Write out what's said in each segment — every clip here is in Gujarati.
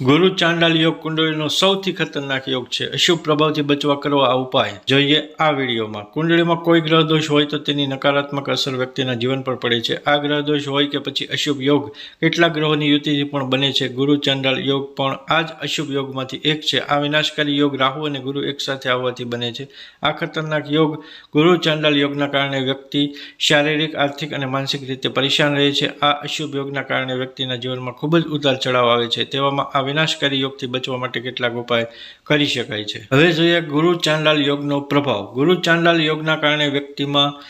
ગુરુ ચાંડાલ યોગ કુંડળીનો સૌથી ખતરનાક યોગ છે. અશુભ પ્રભાવથી બચવા કરવા આ ઉપાય. જોઈએ આ વિડીયોમાં. કુંડળીમાં કોઈ ગ્રહ દોષ હોય તો તેની નકારાત્મક અસર વ્યક્તિના જીવન પર પડે છે. આ ગ્રહ દોષ હોય કે પછી અશુભ યોગ કેટલા ગ્રહોની યુતિથી પણ બને છે. ગુરુ ચાંડાલ યોગ પણ આ જ અશુભ યોગમાંથી એક છે. આ વિનાશકારી યોગ રાહુ અને ગુરુ એકસાથે આવવાથી બને છે. આ ખતરનાક યોગ ગુરુ ચાંડાલ યોગના કારણે વ્યક્તિ શારીરિક, આર્થિક અને માનસિક રીતે પરેશાન રહે છે. આ અશુભ યોગના કારણે વ્યક્તિના જીવનમાં ખૂબ જ ઉતાર ચઢાવ આવે છે. તેવામાં આ વિનાશકારી યોગથી બચવા માટે કેટલાક ઉપાય કરી શકાય છે. હવે જોઈએ ગુરુ ચાંદલાલ યોગનો પ્રભાવ. ગુરુ ચાંડાલ યોગના કારણે વ્યક્તિમાં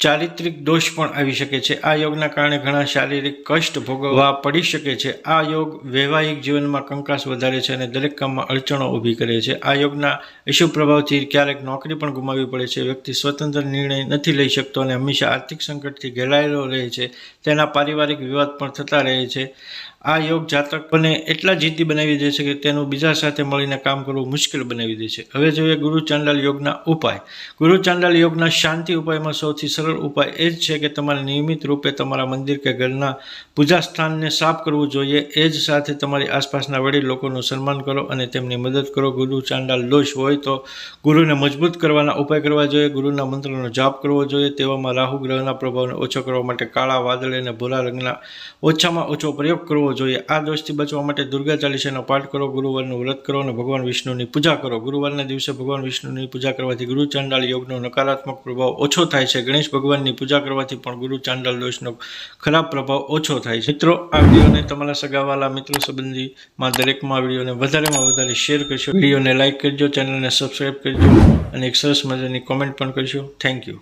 ચારિત્રિક દોષ પણ આવી શકે છે. આ યોગના કારણે ઘણા શારીરિક કષ્ટ ભોગવવા પડી શકે છે. આ યોગ વૈવાહિક જીવનમાં કંકાસ વધારે છે અને દરેક કામમાં અડચણો ઊભી કરે છે. આ યોગના અશુભ પ્રભાવથી ક્યારેક નોકરી પણ ગુમાવવી પડે છે. વ્યક્તિ સ્વતંત્ર નિર્ણય નથી લઈ શકતો અને હંમેશા આર્થિક સંકટથી ઘેરાયેલો રહે છે. તેના પારિવારિક વિવાદ પણ થતા રહે છે. આ યોગ જાતકોને એટલા જીદ્દી બનાવી દે છે કે તેનું બીજા સાથે મળીને કામ કરવું મુશ્કેલ બનાવી દે છે. હવે જોઈએ ગુરુ ચાંડાલ યોગના ઉપાય. ગુરુ ચાંડાલ યોગના શાંતિ ઉપાયમાં સૌથી સરળ ઉપાય એ જ છે કે તમારે નિયમિત રૂપે તમારા મંદિર કે ઘરના પૂજા સ્થાનને સાફ કરવું જોઈએ. એ જ સાથે તમારી આસપાસના વડીલ લોકોનું સન્માન કરો અને તેમની મદદ કરો. ગુરુ ચાંડાલ દોષ હોય તો ગુરુને મજબૂત કરવાના ઉપાય કરવા જોઈએ. ગુરુના મંત્રનો જાપ કરવો જોઈએ. તેવામાં રાહુ ગ્રહના પ્રભાવને ઓછો કરવા માટે કાળા વાદળી અને ભૂરા રંગના ઓછામાં ઓછો પ્રયોગ કરવો જોઈએ. આ દોષથી બચવા માટે દુર્ગા ચાલીસાનો પાઠ કરો. ગુરુવારનું વ્રત કરો અને ભગવાન વિષ્ણુની પૂજા કરો. ગુરુવારના દિવસે ભગવાન વિષ્ણુની પૂજા કરવાથી ગુરુ ચાંડાલ યોગનો નકારાત્મક પ્રભાવ ઓછો થાય છે. ગણેશ ભગવાનની પૂજા કરવાથી પણ ગુરુ ચાંડલ દોષનો ખરાબ પ્રભાવ ઓછો થાય. છે મિત્રો, આ વિડીયોને તમારા સગાવાલા મિત્રો સંબંધીમાં દરેકમાં વિડીયોને વધારેમાં વધારે શેર કરશો વિડીયોને લાઇક કરજો ચેનલને સબસ્ક્રાઈબ કરજો અને એક સરસ મજાની કોમેન્ટ પણ કરશો થેન્ક યુ